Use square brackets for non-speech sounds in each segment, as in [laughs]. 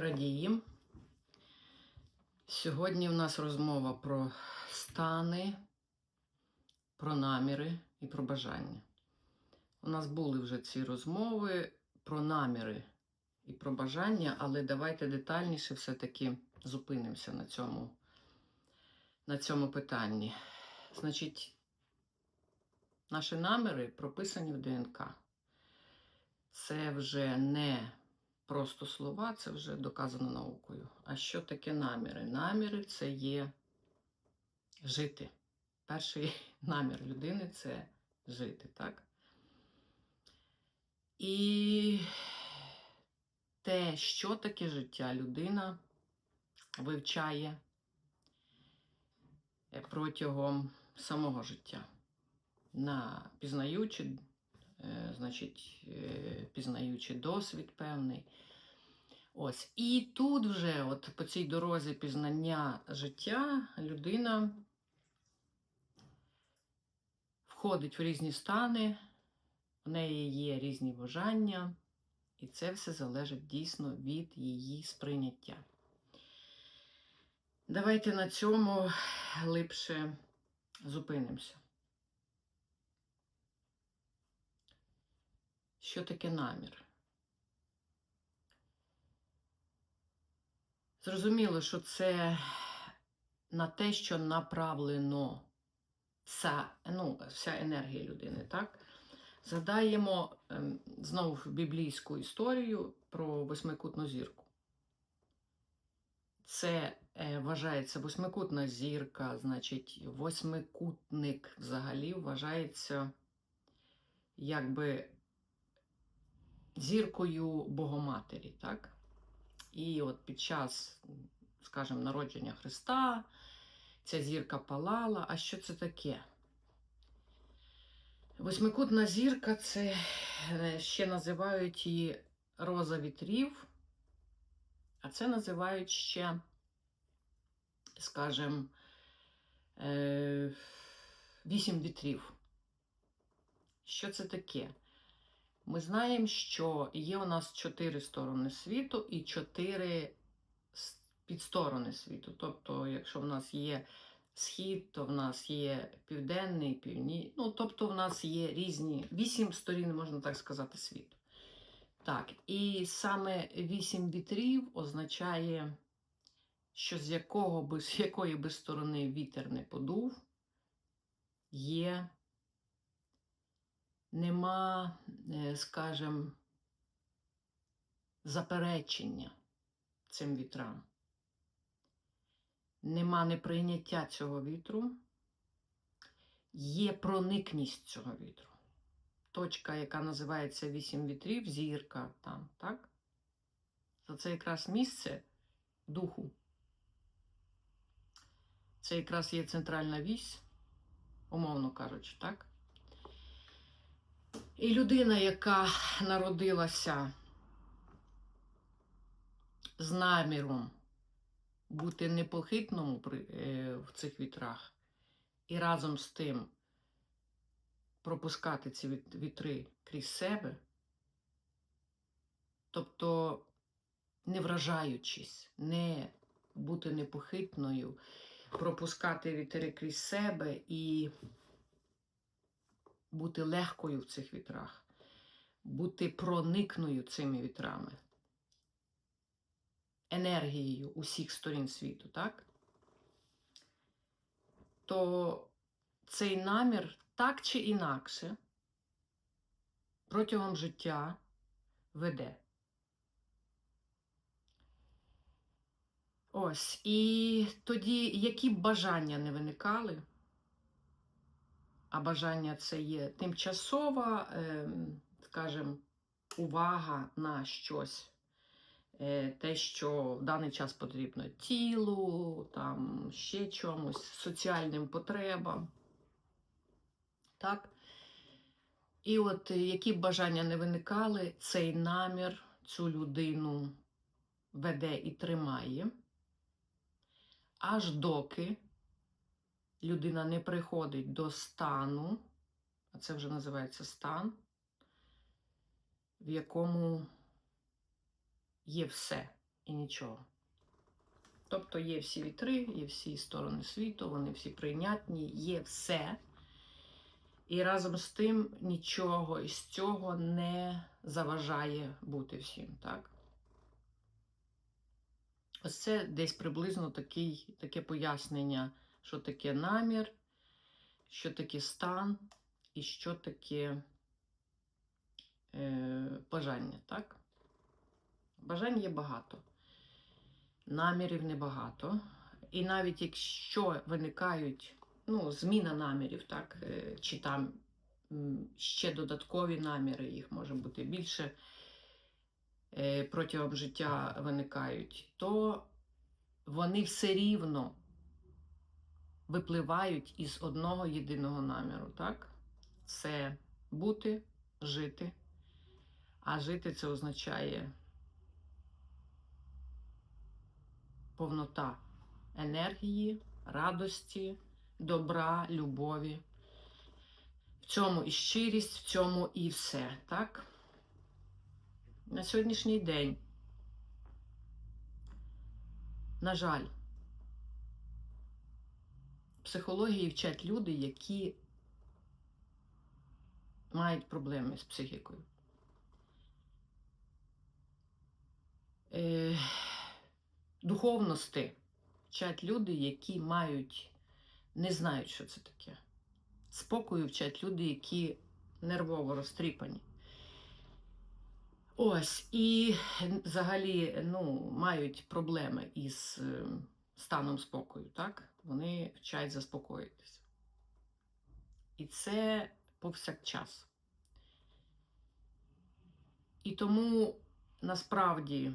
радіємо. Сьогодні в нас розмова про стани, про наміри і про бажання. У нас були вже ці розмови про наміри і про бажання, але давайте детальніше все-таки зупинимося на цьому, на цьому питанні. Значить, наші наміри прописані в ДНК. Це вже не просто слова, це вже доказано наукою. А що таке наміри? Наміри це є жити. Перший [laughs] намір людини це жити, так? І те, що таке життя, людина вивчає протягом самого життя, на пізнаючи Е, значить, е, пізнаючи досвід певний. Ось. І тут вже, от по цій дорозі пізнання життя, людина входить в різні стани, в неї є різні бажання, і це все залежить дійсно від її сприйняття. Давайте на цьому глибше зупинимося. Що таке намір? Зрозуміло, що це на те, що направлено вся, ну, вся енергія людини, так? Згадаємо ем, знову біблійську історію про восьмикутну зірку. Це е, вважається восьмикутна зірка, значить, восьмикутник взагалі вважається якби зіркою Богоматері, так? І от під час, скажімо, народження Христа ця зірка палала. А що це таке? Восьмикутна зірка це е, ще називають її роза вітрів, а це називають ще, скажімо, е, вісім вітрів. Що це таке? Ми знаємо, що є у нас чотири сторони світу і чотири підсторони світу. Тобто, якщо в нас є схід, то в нас є південний, півні... Ну, тобто, в нас є різні вісім сторін, можна так сказати, світу. Так, і саме вісім вітрів означає, що з якого би, з якої би сторони вітер не подув, є нема, е, скажем, заперечення цим вітрам. Нема неприйняття цього вітру, є проникність цього вітру. Точка, яка називається вісім вітрів, зірка там, так? То це якраз місце духу. Це якраз є центральна вісь, умовно кажучи, так? І людина, яка народилася з наміром бути непохитному е, в цих вітрах, і разом з тим пропускати ці вітри крізь себе, тобто не вражаючись, не бути непохитною, пропускати вітри крізь себе і бути легкою в цих вітрах, бути проникною цими вітрами, енергією усіх сторін світу, так? То цей намір так чи інакше протягом життя веде. Ось, і тоді, які б бажання не виникали, а бажання це є тимчасова, ем, скажімо, увага на щось. Е, те, що в даний час потрібно тілу, там ще чомусь, соціальним потребам. Так? І от які б бажання не виникали, цей намір цю людину веде і тримає, аж доки людина не приходить до стану, а це вже називається стан, в якому є все. і нічого. Тобто є всі вітри, є всі сторони світу, вони всі прийнятні, є все. І разом з тим нічого із цього не заважає бути всім, так? Ось це десь приблизно такий, таке пояснення, що таке намір, що таке стан і що таке е, бажання, так? Бажань є багато, намірів небагато. І навіть якщо виникають ну, зміна намірів, так, е, чи там ще додаткові наміри, їх може бути більше е, протягом життя виникають, то вони все рівно випливають із одного єдиного наміру, так? Це бути, жити. А жити це означає повнота енергії, радості, добра, любові. В цьому і щирість, в цьому і все, так? На сьогоднішній день, на жаль, психології вчать люди, які мають проблеми з психікою. Е, духовності вчать люди, які мають, не знають, що це таке. Спокою вчать люди, які нервово розтріпані. Ось, і взагалі ну, мають проблеми із е, станом спокою, так? Вони вчать заспокоїтися. І це повсякчас. І тому насправді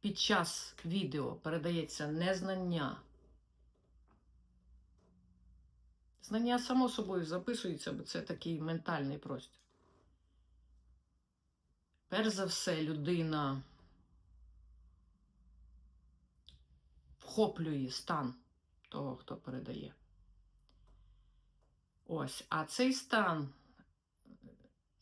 під час відео передається незнання. Знання, само собою, записується, бо це такий ментальний простір. Перш за все, людина вхоплює стан того, хто передає. Ось, а цей стан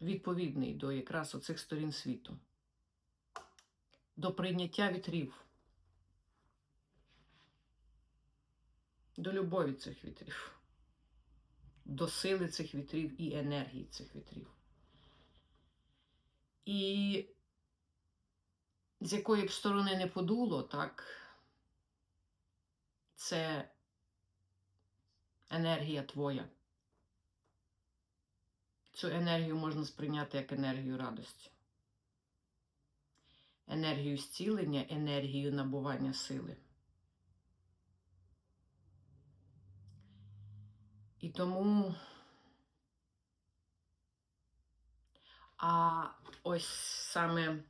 відповідний до якраз оцих сторін світу, до прийняття вітрів, до любові цих вітрів, до сили цих вітрів і енергії цих вітрів. І з якої б сторони не подуло, так, це енергія твоя. Цю енергію можна сприйняти як енергію радості, енергію зцілення, енергію набування сили. І тому. А ось саме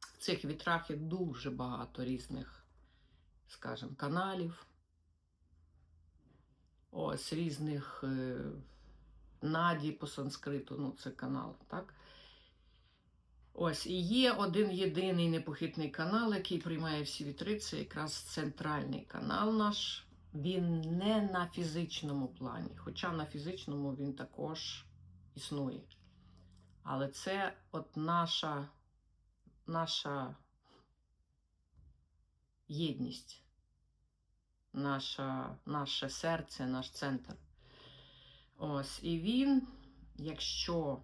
в цих вітрах є дуже багато різних, скажімо, каналів, ось різних е, наді по санскриту, ну, це канал, так? Ось, і є один єдиний непохитний канал, який приймає всі вітри, це якраз центральний канал наш. Він не на фізичному плані, хоча на фізичному він також існує. Але це от наша, наша єдність, наша, наше серце, наш центр. Ось, і він, якщо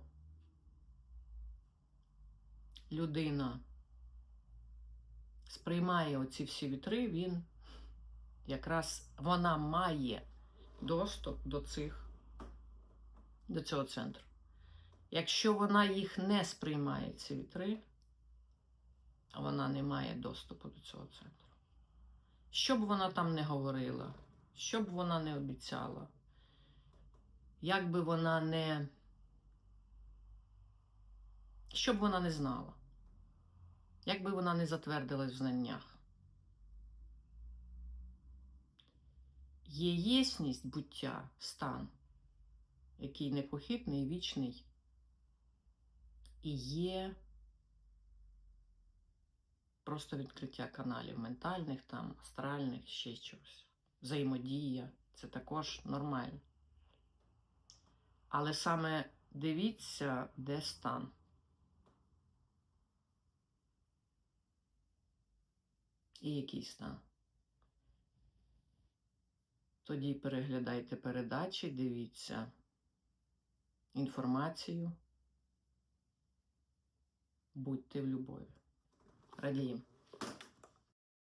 людина сприймає оці всі вітри, він якраз вона має доступ до цих, до цього центру. Якщо вона їх не сприймає, ці вітри, вона не має доступу до цього центру. Що б вона там не говорила, що б вона не обіцяла, як би вона не. Що б вона не знала, як би вона не затвердилась в знаннях. Є єсність буття, стан, який непохитний, вічний, і є просто відкриття каналів ментальних, там, астральних, ще чогось. Взаємодія це також нормально. Але саме дивіться, де стан. і який стан. Тоді переглядайте передачі, дивіться інформацію. Будьте в любові. Радіємо.